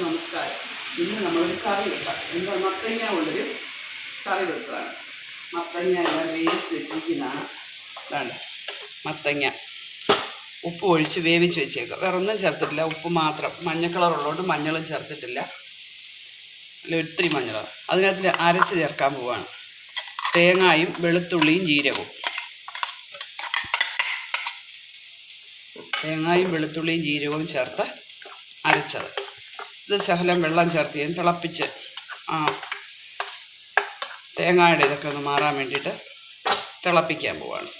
എല്ലാവർക്കും നമസ്കാരം. ഇന്ന് നമ്മളൊരു കറി വെക്കാം. എന്താ മത്തങ്ങ കൊണ്ടൊരു കറി വെക്കുകയാണ് മത്തങ്ങ എല്ലാം വേവിച്ച് വെച്ചിരിക്കുന്നതാണ്. മത്തങ്ങ. ഉപ്പ് ഒഴിച്ച് വേവിച്ച് വെച്ചേക്കുക വേറെ ഒന്നും ചേർത്തിട്ടില്ല. ഉപ്പ് മാത്രം. മഞ്ഞ കളർ ഉള്ളതുകൊണ്ട് മഞ്ഞളും ചേർത്തിട്ടില്ല. അല്ല ഒത്തിരി മഞ്ഞൾ അതിനകത്ത് അരച്ച് ചേർക്കാൻ പോവാണ്. തേങ്ങായും വെളുത്തുള്ളിയും ജീരകവും. തേങ്ങായും വെളുത്തുള്ളിയും ജീരകവും ചേർത്ത് അരച്ചത്. ഇത് ശകലം വെള്ളം ചേർത്ത് ഞാൻ തിളപ്പിച്ച് ആ തേങ്ങയുടെ ഇതൊക്കെ ഒന്ന് മാറാൻ വേണ്ടിയിട്ട് തിളപ്പിക്കാൻ പോവാണ്.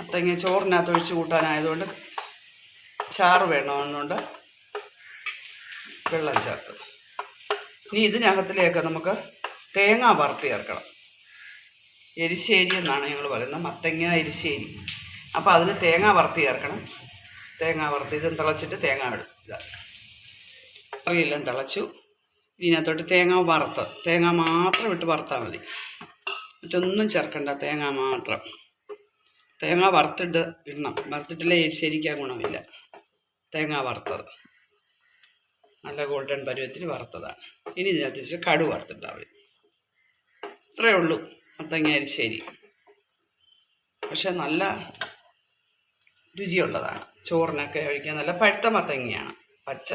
അത്തങ്ങ ചോറിനകത്ത് ഒഴിച്ച് കൂട്ടാനായതുകൊണ്ട് ചാറ് വേണമെന്നുകൊണ്ട് വെള്ളം ചേർത്ത്. ഇനി ഇതിനകത്തിലേക്ക് നമുക്ക് തേങ്ങ വറുത്ത് ചേർക്കണം. എരിശ്ശേരി എന്നാണ് ഞങ്ങൾ പറയുന്നത്. മത്തങ്ങ എരിശ്ശേരി. അപ്പോൾ അതിന് തേങ്ങ വറുത്തി ചേർക്കണം. തേങ്ങ വറുത്തി ഇതും തിളച്ചിട്ട് തേങ്ങ ഇടും. ഇതാ. കറിയെല്ലാം തിളച്ചു. ഇതിനകത്തോട്ട് തേങ്ങ വറുത്ത്. തേങ്ങ മാത്രം ഇട്ട് വറുത്താൽ മതി. മറ്റൊന്നും ചേർക്കണ്ട. തേങ്ങ മാത്രം. തേങ്ങ വറുത്തിട്ട് ഇടണം. വറുത്തിട്ടില്ലേ ശരിക്കാൻ ഗുണമില്ല. തേങ്ങ വറുത്തത്. നല്ല ഗോൾഡൻ പരുവത്തിൽ വറുത്തതാണ്. ഇനി ഇതിനകത്ത് വെച്ച് കടു വറുത്തിട്ടാൽ മതി. ഇത്രയേ ഉള്ളൂ. മത്തങ്ങ അരിശ്ശേരി പക്ഷെ നല്ല രുചിയുള്ളതാണ്. ചോറിനൊക്കെ കഴിക്കാൻ നല്ല പഴുത്ത മത്തങ്ങയാണ്. പച്ച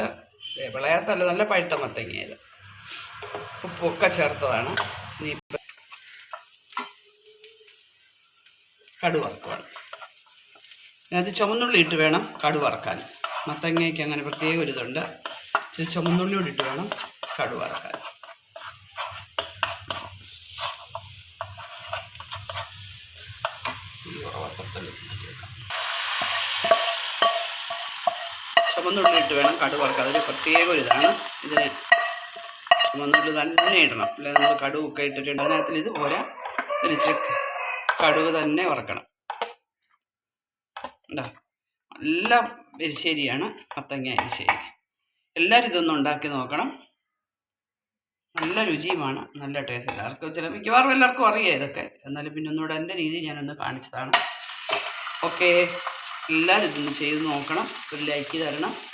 വിളയാത്തല്ല നല്ല പഴുത്ത മത്തങ്ങയത് ഉപ്പൊക്കെ ചേർത്തതാണ്. ഇനി അത് കടു വറുക്കുവാണ് ചുമന്നുള്ളി ഇട്ട് വേണം കടുവറക്കാൻ. മത്തങ്ങയ്ക്ക് അങ്ങനെ പ്രത്യേക ഒരു ഇതുണ്ട്. ഇച്ചിരി ചുമന്നുള്ളി കൂടി ഇട്ട് വേണം കടുവറക്കാൻ. ഈ മാറ്റിവെക്കാം. ചുമന്നുള്ളി ഇട്ട് വേണം കടു വറക്കാൻ. അതൊരു പ്രത്യേക ഒരു ഇതാണ്. ഇതിന് ചുമന്നുള്ളി തന്നെ ഇടണം. അല്ലെങ്കിൽ നമ്മൾ കടുവൊക്കെ ഇട്ടിട്ടുണ്ട്. അതിനകത്തിൽ ഇത് പോരാ ഒരു ഇച്ചിരി കടുവ് തന്നെ വറക്കണം. ഉണ്ടോ നല്ല എരിശ്ശേരിയാണ്. മത്തങ്ങ എരിശ്ശേരി. എല്ലാവരും ഇതൊന്നും ഉണ്ടാക്കി നോക്കണം. നല്ല രുചിയുമാണ്. നല്ല ടേസ്റ്റ് എല്ലാവർക്കും ചില മിക്കവാറും എല്ലാവർക്കും അറിയാം ഇതൊക്കെ. എന്നാലും പിന്നെ ഒന്നുകൂടെ എന്റെ രീതി ഞാനൊന്ന് കാണിച്ചതാണ്. ഓക്കെ എല്ലാവരും ഇതൊന്ന് ചെയ്ത് നോക്കണം. ഒരു ലൈക്ക് തരണം.